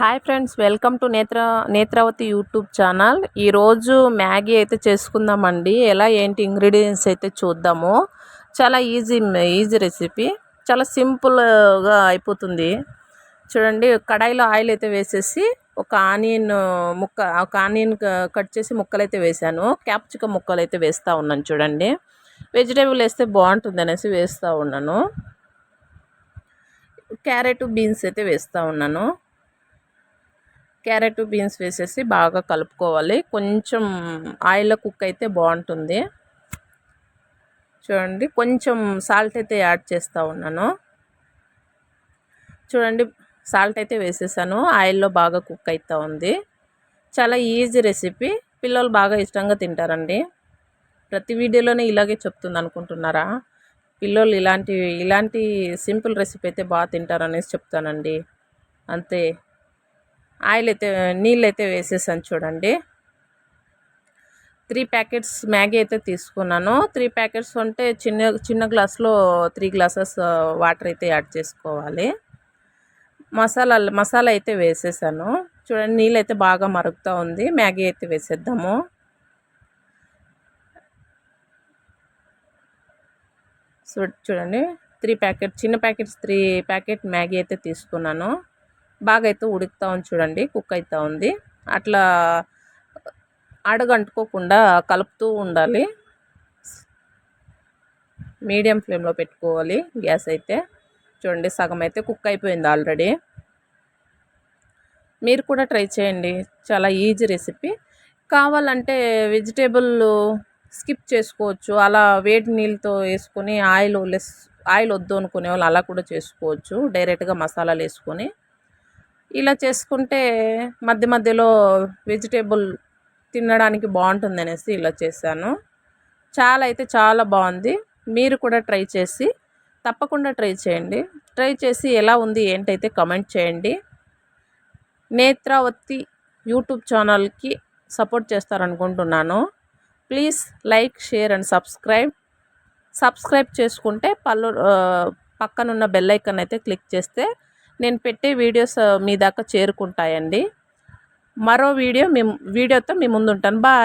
Hi friends welcome to Netra Netravati YouTube channel ఈరోజు Maggi అయితే చేసుకుందామండి. ఎలా ఏంటి ఇంగ్రీడియంట్స్ అయితే చూద్దాము. చాలా ఈజీ ఈజీ రెసిపీ చాలా సింపుల్గా అయిపోతుంది. చూడండి కడాయిలో ఆయిల్ అయితే వేసేసి ఒక ఆనియన్ ముక్క ఒక ఆనియన్ కట్ చేసి ముక్కలు అయితే వేసాను క్యాప్సికమ్ ముక్కలు అయితే వేస్తూ ఉన్నాను చూడండి. వెజిటేబుల్ వేస్తే బాగుంటుంది అనేసి వేస్తూ ఉన్నాను. క్యారెట్ బీన్స్ అయితే వేస్తూ ఉన్నాను. క్యారెట్ బీన్స్ వేసేసి బాగా కలుపుకోవాలి. కొంచెం ఆయిల్లో కుక్ అయితే బాగుంటుంది. చూడండి కొంచెం సాల్ట్ అయితే యాడ్ చేస్తూ ఉన్నాను. చూడండి సాల్ట్ అయితే వేసేసాను. ఆయిల్లో బాగా కుక్ అవుతూ ఉంది. చాలా ఈజీ రెసిపీ. పిల్లలు బాగా ఇష్టంగా తింటారండి. ప్రతి వీడియోలోనే ఇలాగే చెప్తుంది అనుకుంటున్నారా? పిల్లలు ఇలాంటి ఇలాంటి సింపుల్ రెసిపీ అయితే బాగా తింటారనేసి చెప్తానండి. అంతే. ఆయిల్ అయితే నీళ్ళు అయితే వేసేసాను చూడండి. త్రీ ప్యాకెట్స్ మ్యాగీ అయితే తీసుకున్నాను. త్రీ ప్యాకెట్స్ అంటే చిన్న చిన్న గ్లాస్లో త్రీ గ్లాసెస్ వాటర్ అయితే యాడ్ చేసుకోవాలి. మసాలా మసాలా అయితే వేసేసాను. చూడండి నీళ్ళు అయితే బాగా మరుగుతూ ఉంది. మ్యాగీ అయితే వేసేద్దాము. చూడండి త్రీ ప్యాకెట్ చిన్న ప్యాకెట్స్ త్రీ ప్యాకెట్ మ్యాగీ అయితే తీసుకున్నాను. బాగా అయితే ఉడుకుతూ ఉంది చూడండి కుక్ అవుతూ ఉంది. అట్లా అడగంటుకోకుండా కలుపుతూ ఉండాలి. మీడియం ఫ్లేమ్లో పెట్టుకోవాలి గ్యాస్ అయితే. చూడండి సగం అయితే కుక్ అయిపోయింది ఆల్రెడీ. మీరు కూడా ట్రై చేయండి చాలా ఈజీ రెసిపీ. కావాలంటే వెజిటేబుల్ స్కిప్ చేసుకోవచ్చు అలా వేడి నీళ్ళతో వేసుకొని ఆయిల్ లెస్ ఆయిల్ వద్దు అనుకునే వాళ్ళు అలా కూడా చేసుకోవచ్చు డైరెక్ట్గా మసాలాలు వేసుకొని. ఇలా చేసుకుంటే మధ్య మధ్యలో వెజిటేబుల్ తినడానికి బాగుంటుంది అనేసి ఇలా చేశాను. చాలా అయితే చాలా బాగుంది. మీరు కూడా ట్రై చేసి తప్పకుండా ట్రై చేయండి. ట్రై చేసి ఎలా ఉంది ఏంటైతే కమెంట్ చేయండి. నేత్రావతి యూట్యూబ్ ఛానల్కి support చేస్తారనుకుంటున్నాను. Please like share and subscribe. Subscribe చేసుకుంటే పళ్ళు పక్కనున్న బెల్ ఐకన్ అయితే క్లిక్ చేస్తే నేను పెట్టే వీడియోస్ మీ దాకా చేరుకుంటాయండి. మరో వీడియో మీ వీడియోతో మీ ముందు ఉంటాను బాయ్.